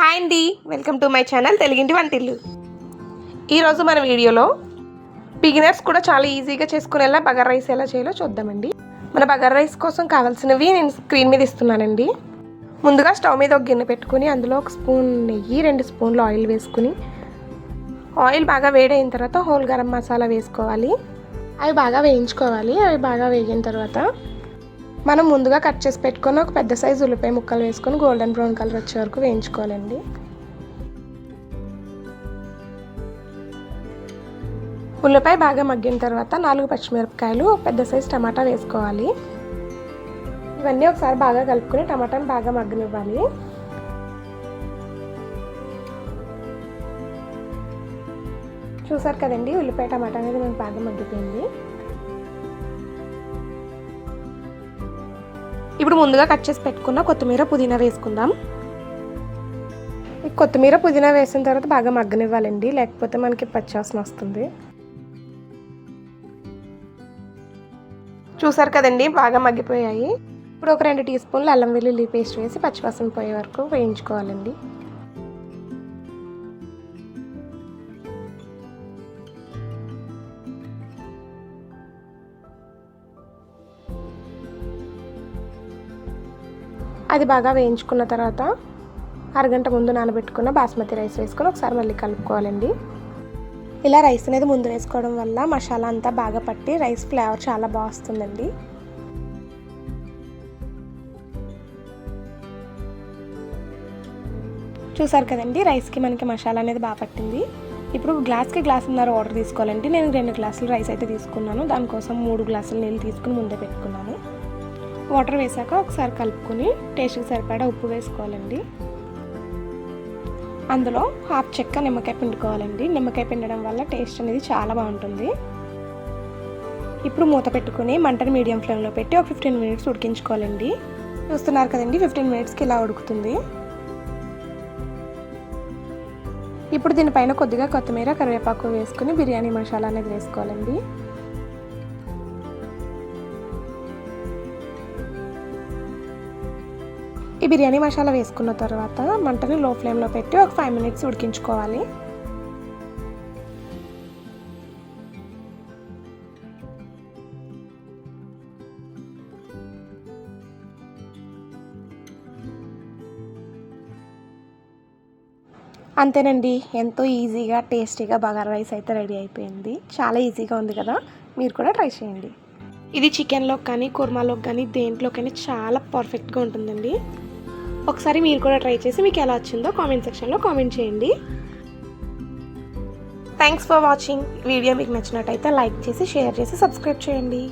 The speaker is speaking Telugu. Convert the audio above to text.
హాయ్ అండి. వెల్కమ్ టు మై ఛానల్ తెలుగింటి వంటిల్లు. ఈరోజు మన వీడియోలో బిగినర్స్ కూడా చాలా ఈజీగా చేసుకునేలా బగర్ రైస్ ఎలా చేయాలో చూద్దామండి. మన బగర్ రైస్ కోసం కావాల్సినవి నేను స్క్రీన్ మీద ఇస్తున్నానండి. ముందుగా స్టవ్ మీద ఒక గిన్నె పెట్టుకుని అందులో ఒక స్పూన్ నెయ్యి రెండు స్పూన్లు ఆయిల్ వేసుకుని ఆయిల్ బాగా వేడైన తర్వాత హోల్ గరం మసాలా వేసుకోవాలి. అవి బాగా వేయించుకోవాలి. అవి బాగా వేగిన తర్వాత మనం ముందుగా కట్ చేసి పెట్టుకొని ఒక పెద్ద సైజు ఉల్లిపాయ ముక్కలు వేసుకొని గోల్డెన్ బ్రౌన్ కలర్ వచ్చే వరకు వేయించుకోవాలండి. ఉల్లిపాయ బాగా మగ్గిన తర్వాత నాలుగు పచ్చిమిరపకాయలు ఒక పెద్ద సైజు టమాటా వేసుకోవాలి. ఇవన్నీ ఒకసారి బాగా కలుపుకొని టమాటాని బాగా మగ్గనివ్వాలి. చూసారు కదండి ఉల్లిపాయ టమాటా అనేది మనకు బాగా మగ్గిపోయింది. ఇప్పుడు ముందుగా కట్ చేసి పెట్టుకున్న కొత్తిమీర పుదీనా వేసుకుందాం. కొత్తిమీర పుదీనా వేసిన తర్వాత బాగా మగ్గనివ్వాలండి లేకపోతే మనకి పచ్చివాసన వస్తుంది. చూసారు కదండి బాగా మగ్గిపోయాయి. ఇప్పుడు ఒక రెండు టీ స్పూన్లు అల్లం వెల్లుల్లి పేస్ట్ వేసి పచ్చివాసన పోయే వరకు వేయించుకోవాలండి. అది బాగా వేయించుకున్న తర్వాత అరగంట ముందు నానబెట్టుకున్న బాస్మతి రైస్ వేసుకొని ఒకసారి మళ్ళీ కలుపుకోవాలండి. ఇలా రైస్ అనేది ముందు వేసుకోవడం వల్ల మసాలా అంతా బాగా పట్టి రైస్ ఫ్లేవర్ చాలా బాగా వస్తుందండి. చూసారు కదండి రైస్కి మనకి మసాలా అనేది బాగా పట్టింది. ఇప్పుడు గ్లాస్కి గ్లాసున్నర వాటర్ తీసుకోవాలండి. నేను రెండు గ్లాసులు రైస్ అయితే తీసుకున్నాను. దానికోసం మూడు గ్లాసులు నీళ్ళు తీసుకుని ముందే పెట్టుకున్నాను. వాటర్ వేసాక ఒకసారి కలుపుకొని టేస్ట్కి సరిపడా ఉప్పు వేసుకోవాలండి. అందులో హాఫ్ చెక్క నిమ్మకాయ పిండుకోవాలండి. నిమ్మకాయ పిండడం వల్ల టేస్ట్ అనేది చాలా బాగుంటుంది. ఇప్పుడు మూత పెట్టుకుని మంటను మీడియం ఫ్లేమ్లో పెట్టి ఒక ఫిఫ్టీన్ మినిట్స్ ఉడికించుకోవాలండి. చూస్తున్నారు కదండి ఫిఫ్టీన్ మినిట్స్కి ఇలా ఉడుకుతుంది. ఇప్పుడు దీనిపైన కొద్దిగా కొత్తిమీర కరివేపాకు వేసుకుని బిర్యానీ మసాలా అనేది వేసుకోవాలండి. ఈ బిర్యానీ మసాలా వేసుకున్న తర్వాత మంటని లో ఫ్లేమ్లో పెట్టి ఒక ఫైవ్ మినిట్స్ ఉడికించుకోవాలి. అంతేనండి ఎంతో ఈజీగా టేస్టీగా బగారా రైస్ అయితే రెడీ అయిపోయింది. చాలా ఈజీగా ఉంది కదా మీరు కూడా ట్రై చేయండి. ఇది చికెన్లోకి కానీ కుర్మాలోకి కానీ దేంట్లోకైనా చాలా పర్ఫెక్ట్గా ఉంటుందండి. ఒకసారి మీరు కూడా ట్రై చేసి మీకు ఎలా వచ్చిందో కామెంట్ సెక్షన్లో కామెంట్ చేయండి. థ్యాంక్స్ ఫర్ వాచింగ్ వీడియో మీకు నచ్చినట్టయితే లైక్ చేసి షేర్ చేసి సబ్స్క్రైబ్ చేయండి.